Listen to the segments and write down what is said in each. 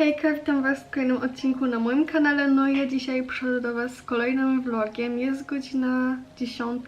Hejka, witam Was w kolejnym odcinku na moim kanale. No ja dzisiaj przychodzę do Was z kolejnym vlogiem. Jest godzina 10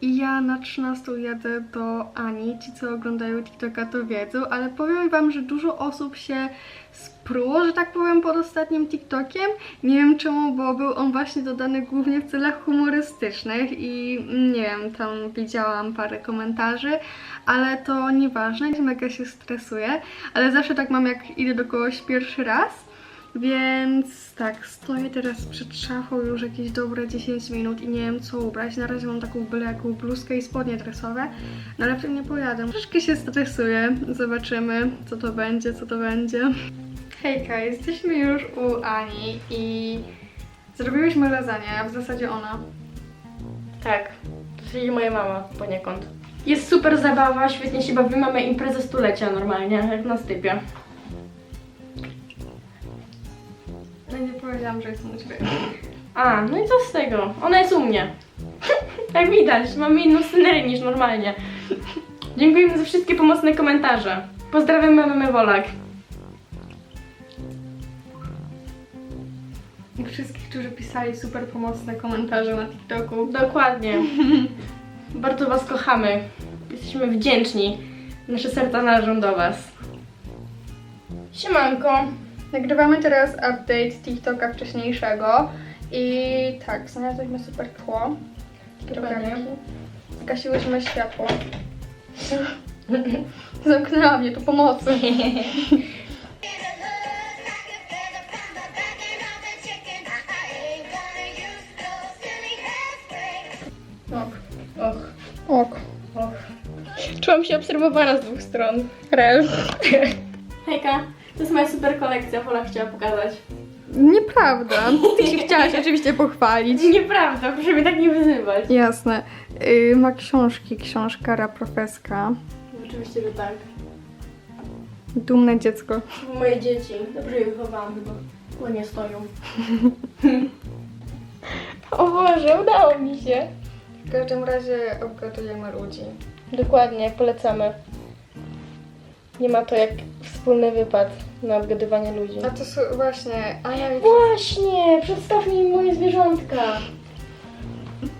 i ja na 13 jadę do Ani. Ci, co oglądają TikToka to wiedzą, ale powiem Wam, że dużo osób się spruło, że tak powiem, pod ostatnim TikTokiem. Nie wiem czemu, bo był on właśnie dodany głównie w celach humorystycznych i nie wiem, tam widziałam parę komentarzy, ale to nieważne, mega się stresuję, ale zawsze tak mam jak idę do kogoś pierwszy raz, więc tak, stoję teraz przed szafą już jakieś dobre 10 minut i nie wiem co ubrać, na razie mam taką byle jaką bluzkę i spodnie dresowe, no ale w tym nie pojadę, troszkę się stresuję, zobaczymy co to będzie, co to będzie. Hejka, jesteśmy już u Ani i zrobiłyśmy lasagne, a w zasadzie ona. Tak, to siedzi moja mama poniekąd. Jest super zabawa, świetnie się bawimy, mamy imprezę stulecia normalnie, jak na stypie. No nie powiedziałam, że jestem u Ciebie. A, no i co z tego? Ona jest u mnie. Jak widać, mamy inną scenerię niż normalnie. Dziękujemy za wszystkie pomocne komentarze. Pozdrawiamy mamy Wolak. I wszystkich, którzy pisali super pomocne komentarze na TikToku. Dokładnie. Bardzo Was kochamy. Jesteśmy wdzięczni. Nasze serca należą do Was. Siemanko. Nagrywamy teraz update TikToka wcześniejszego i tak, znalazłyśmy super tło. Dokładnie. Zgasiłyśmy światło. Zamknęła mnie tu pomocy. Och, Ok. och. Czułam się obserwowana z dwóch stron. Rel. Hejka, to jest moja super kolekcja, Wola chciała pokazać. Nieprawda. Ty się chciałaś oczywiście pochwalić. Nieprawda, proszę mnie tak nie wyzywać. Jasne. Yy, ma książki, książka Raprofeska. Oczywiście, że tak. Dumne dziecko. Moje dzieci, dobrze je wychowałam chyba. Ładnie stoją. o Boże, udało mi się. W każdym razie obgadujemy ludzi. Dokładnie, polecamy. Nie ma to jak wspólny wypad na obgadywanie ludzi. A to są właśnie Ania i Właśnie, przedstaw mi moje zwierzątka.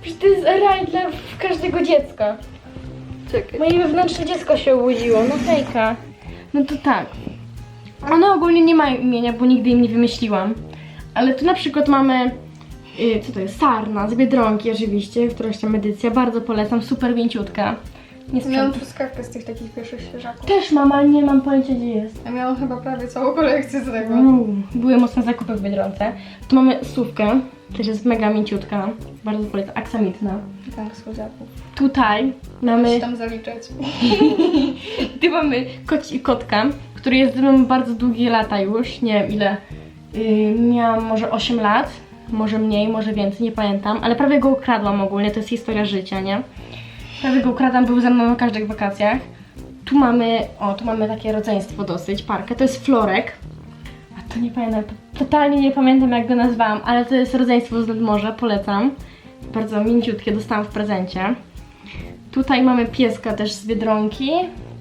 Przecież to jest raj dla każdego dziecka. Czekaj. Moje wewnętrzne dziecko się obudziło, no hejka. No to tak. One ogólnie nie mają imienia, bo nigdy im nie wymyśliłam. Ale tu na przykład mamy, y, co to jest, sarna z Biedronki oczywiście, któraś tam edycja, bardzo polecam, super mięciutka. Nie Miałam truskawkę z tych takich pierwszych świeżaków. Też mam, ale nie mam pojęcia gdzie jest. Ja miałam chyba prawie całą kolekcję z tego. Uuu, były mocne zakupy w Biedronce. Tu mamy słówkę, też jest mega mięciutka, bardzo polecam, aksamitna. Tak, słodziaków. Tutaj mamy... Muszę tam zaliczać. Tu mamy koci, kotka, który jest ze mną bardzo długie lata już, nie wiem ile. Yy, miałam może 8 lat, może mniej, może więcej, nie pamiętam, ale prawie go ukradłam ogólnie, to jest historia życia, nie? Prawie go ukradłam, był ze mną na każdych wakacjach. Tu mamy, o, tu mamy takie rodzeństwo dosyć, parkę, to jest Florek. A to nie pamiętam, to, totalnie nie pamiętam jak go nazwałam, ale to jest rodzeństwo z nadmorza, polecam. Bardzo mięciutkie, dostałam w prezencie. Tutaj mamy pieska też z Biedronki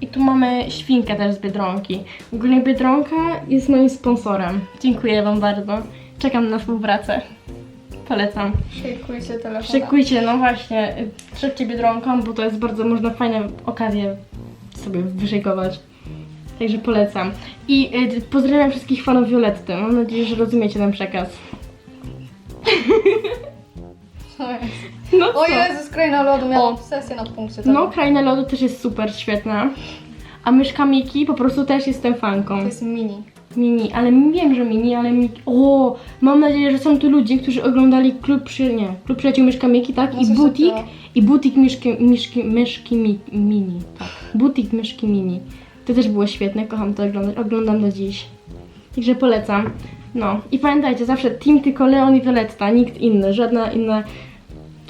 i tu mamy świnkę też z Biedronki. Ogólnie Biedronka jest moim sponsorem. Dziękuję Wam bardzo. Czekam na współpracę. Polecam. Szykujcie telefon. Szykujcie, no właśnie, trzepcie Biedronką, bo to jest bardzo, można fajne okazje sobie wyszykować. Także polecam. I y, pozdrawiam wszystkich fanów Violetty. Mam nadzieję, że rozumiecie ten przekaz. Co jest? No O co? Jezus, kraina lodu, miałam O. obsesję nad punkcie No, Kraina Lodu też jest super, świetna. A myszka Miki po prostu też jestem fanką. To jest mini. Mini, ale wiem, że mini, ale Miki... O, mam nadzieję, że są tu ludzie, którzy oglądali Klub Przy... nie, Klub Przyjaciół Myszka Miki, tak? No I coś Butik, takiego. i Butik Myszki, myszki, myszki mi, Mini, tak. Butik Myszki Mini. To też było świetne, kocham to oglądać, oglądam do dziś. Także polecam. No, i pamiętajcie, zawsze team tylko Leon i Violetta, nikt inny, żadna inna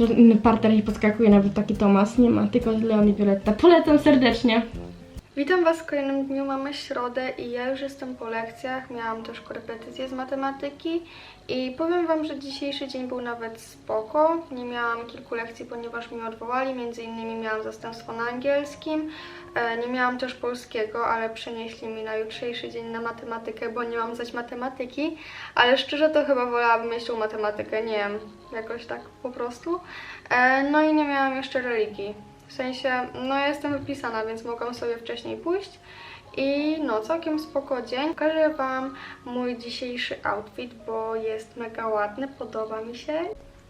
Żaden inny partner nie podskakuje, nawet taki Tomas. Nie ma, tylko Leon i Violetta. Polecam serdecznie. Witam Was w kolejnym dniu, mamy środę i ja już jestem po lekcjach, miałam też korepetycje z matematyki i powiem Wam, że dzisiejszy dzień był nawet spoko. Nie miałam kilku lekcji, ponieważ mi odwołali, między innymi miałam zastępstwo na angielskim, e, nie miałam też polskiego, ale przenieśli mi na jutrzejszy dzień na matematykę, bo nie mam zdać matematyki, ale szczerze to chyba wolałabym mieć tą matematykę, nie wiem, jakoś tak po prostu. E, No i nie miałam jeszcze religii. W sensie, no ja jestem wypisana, więc mogłam sobie wcześniej pójść. I no, całkiem spoko dzień. Pokażę Wam mój dzisiejszy outfit, bo jest mega ładny, podoba mi się.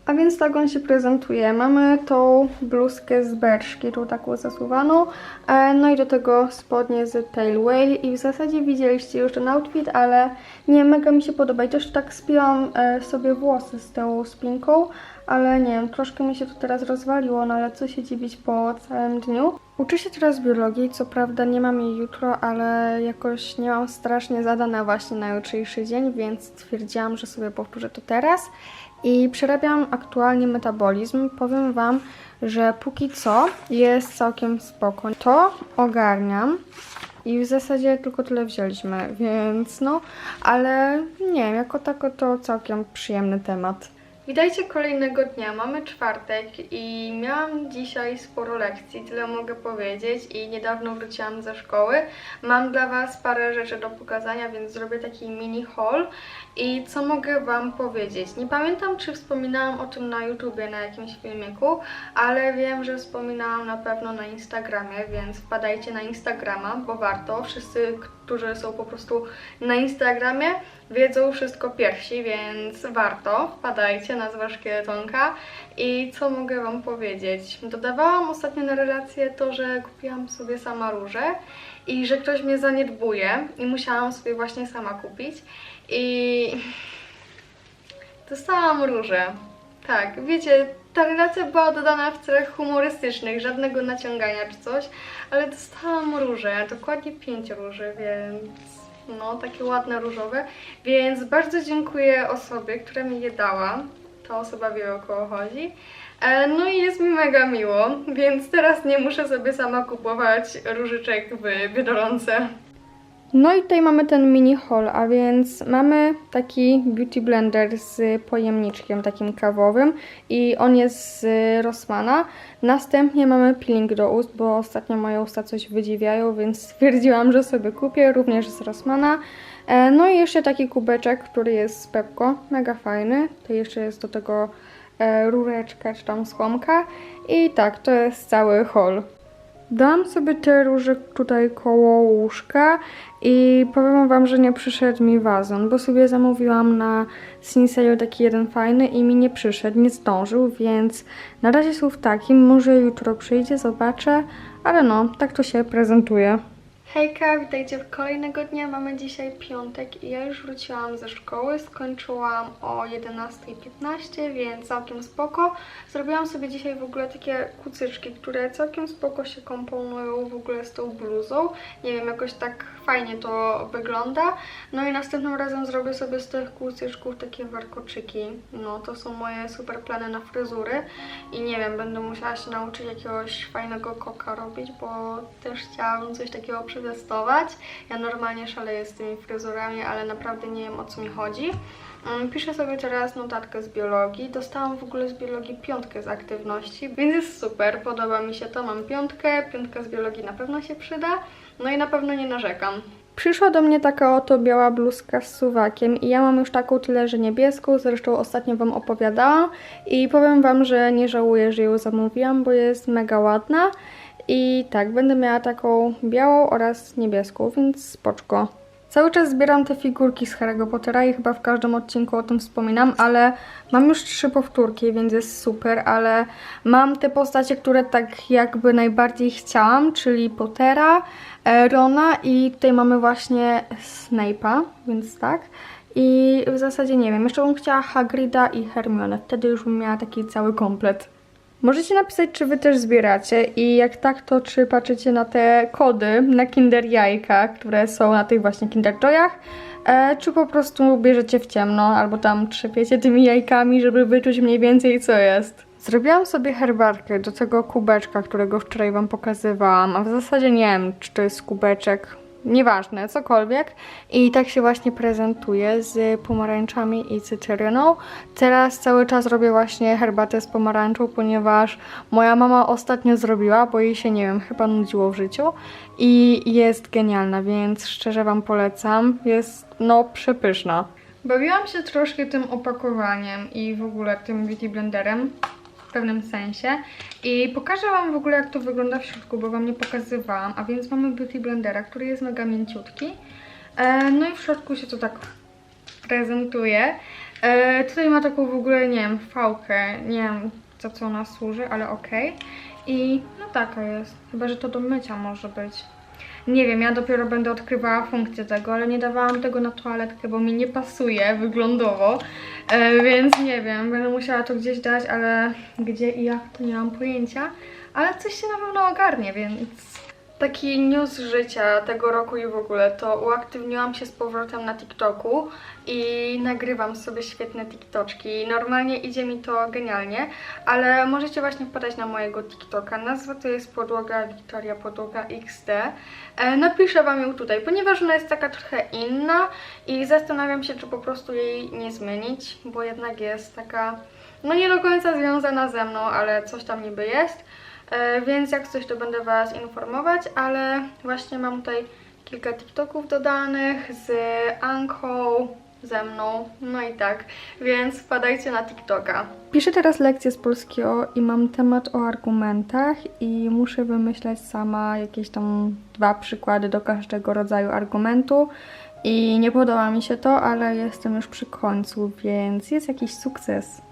A więc tak on się prezentuje. Mamy tą bluzkę z Berszki, tą taką zasuwaną, e, no i do tego spodnie z Tail Whale i w zasadzie widzieliście już ten outfit, ale nie, mega mi się podoba i też tak spiłam e, sobie włosy z tą spinką, ale nie wiem, troszkę mi się to teraz rozwaliło, no ale co się dziwić po całym dniu. Uczę się teraz biologii, co prawda nie mam jej jutro, ale jakoś nie mam strasznie zadane właśnie na jutrzejszy dzień, więc stwierdziłam, że sobie powtórzę to teraz. I przerabiam aktualnie metabolizm. Powiem Wam, że póki co jest całkiem spoko. To ogarniam i w zasadzie tylko tyle wzięliśmy, więc no, ale nie wiem, jako tako to całkiem przyjemny temat. Witajcie kolejnego dnia. Mamy czwartek i miałam dzisiaj sporo lekcji, tyle mogę powiedzieć i niedawno wróciłam ze szkoły. Mam dla Was parę rzeczy do pokazania, więc zrobię taki mini haul. I co mogę Wam powiedzieć? Nie pamiętam, czy wspominałam o tym na YouTubie, na jakimś filmiku, ale wiem, że wspominałam na pewno na Instagramie, więc wpadajcie na Instagrama, bo warto. Wszyscy, którzy są po prostu na Instagramie, wiedzą wszystko pierwsi, więc warto. Wpadajcie, nazwa szkieletonka. I co mogę Wam powiedzieć? Dodawałam ostatnio na relację to, że kupiłam sobie sama róże i że ktoś mnie zaniedbuje i musiałam sobie właśnie sama kupić. I dostałam róże. Tak, wiecie, ta relacja była dodana w celach humorystycznych, żadnego naciągania czy coś, ale dostałam róże, dokładnie pięć róży, więc no, takie ładne różowe, więc bardzo dziękuję osobie, która mi je dała. Ta osoba wie o kogo chodzi. E, No i jest mi mega miło, więc teraz nie muszę sobie sama kupować różyczek w Biedronce. No i tutaj mamy ten mini haul, a więc mamy taki beauty blender z pojemniczkiem takim kawowym i on jest z Rossmana. Następnie mamy peeling do ust, bo ostatnio moje usta coś wydziwiają, więc stwierdziłam, że sobie kupię, również z Rossmana. E, No i jeszcze taki kubeczek, który jest z Pepko, mega fajny. To jeszcze jest do tego e, rureczka czy tam słomka i tak, to jest cały haul. Dałam sobie te róże tutaj koło łóżka i powiem wam, że nie przyszedł mi wazon, bo sobie zamówiłam na Sinseyo taki jeden fajny i mi nie przyszedł, nie zdążył, więc na razie są w takim, może jutro przyjdzie, zobaczę, ale no, tak to się prezentuje. Hejka, witajcie kolejnego dnia. Mamy dzisiaj piątek i ja już wróciłam ze szkoły. Skończyłam o 11.15, więc całkiem spoko. Zrobiłam sobie dzisiaj w ogóle takie kucyczki, które całkiem spoko się komponują w ogóle z tą bluzą. Nie wiem, jakoś tak fajnie to wygląda. No i następnym razem zrobię sobie z tych kucyczków takie warkoczyki. No, to są moje super plany na fryzury. I nie wiem, będę musiała się nauczyć jakiegoś fajnego koka robić, bo też chciałabym coś takiego przetestować. Ja normalnie szaleję z tymi fryzurami, ale naprawdę nie wiem o co mi chodzi. Mm, Piszę sobie teraz notatkę z biologii. Dostałam w ogóle z biologii piątkę z aktywności, więc jest super, podoba mi się to. Mam piątkę, piątka z biologii na pewno się przyda, no i na pewno nie narzekam. Przyszła do mnie taka oto biała bluzka z suwakiem i ja mam już taką tyle, że niebieską, zresztą ostatnio Wam opowiadałam i powiem Wam, że nie żałuję, że ją zamówiłam, bo jest mega ładna i tak, będę miała taką białą oraz niebieską, więc spoczko. Cały czas zbieram te figurki z Harry'ego Pottera i chyba w każdym odcinku o tym wspominam, ale mam już trzy powtórki, więc jest super, ale mam te postacie, które tak jakby najbardziej chciałam, czyli Pottera, e, Rona i tutaj mamy właśnie Snape'a, więc tak. I w zasadzie nie wiem, jeszcze bym chciała Hagrida i Hermione, wtedy już bym miała taki cały komplet. Możecie napisać, czy wy też zbieracie i jak tak, to czy patrzycie na te kody na Kinder Jajka, które są na tych właśnie Kinder Joyach, e, czy po prostu bierzecie w ciemno, albo tam trzepiecie tymi jajkami, żeby wyczuć mniej więcej co jest. Zrobiłam sobie herbatkę do tego kubeczka, którego wczoraj Wam pokazywałam, a w zasadzie nie wiem, czy to jest kubeczek, nieważne, cokolwiek. I tak się właśnie prezentuje z pomarańczami i cytryną. Teraz cały czas robię właśnie herbatę z pomarańczą, ponieważ moja mama ostatnio zrobiła, bo jej się, nie wiem, chyba nudziło w życiu i jest genialna, więc szczerze Wam polecam. Jest, no, przepyszna. Bawiłam się troszkę tym opakowaniem i w ogóle tym beauty blenderem pewnym sensie. I pokażę Wam w ogóle jak to wygląda w środku, bo Wam nie pokazywałam, a więc mamy beauty blendera, który jest mega mięciutki. E, no i w środku się to tak prezentuje. E, tutaj ma taką w ogóle, nie wiem, fałkę, nie wiem za co ona służy, ale okej. I no taka jest, chyba, że to do mycia może być nie wiem, ja dopiero będę odkrywała funkcję tego, ale nie dawałam tego na toaletkę, bo mi nie pasuje wyglądowo, e, więc nie wiem, będę musiała to gdzieś dać, ale gdzie i jak to nie mam pojęcia, ale coś się na pewno ogarnie, więc taki news życia tego roku i w ogóle to uaktywniłam się z powrotem na TikToku i nagrywam sobie świetne TikToczki. Normalnie idzie mi to genialnie, ale możecie właśnie wpadać na mojego TikToka. Nazwa to jest podłoga Wiktoria Podłoga XD. E, napiszę Wam ją tutaj, ponieważ ona jest taka trochę inna i zastanawiam się, czy po prostu jej nie zmienić, bo jednak jest taka, no nie do końca związana ze mną, ale coś tam niby jest. E, więc jak coś, to będę Was informować, ale właśnie mam tutaj kilka TikToków dodanych z Anką, ze mną, no i tak, więc wpadajcie na TikToka. Piszę teraz lekcję z polskiego i mam temat o argumentach i muszę wymyśleć sama jakieś tam dwa przykłady do każdego rodzaju argumentu i nie podoba mi się to, ale jestem już przy końcu, więc jest jakiś sukces.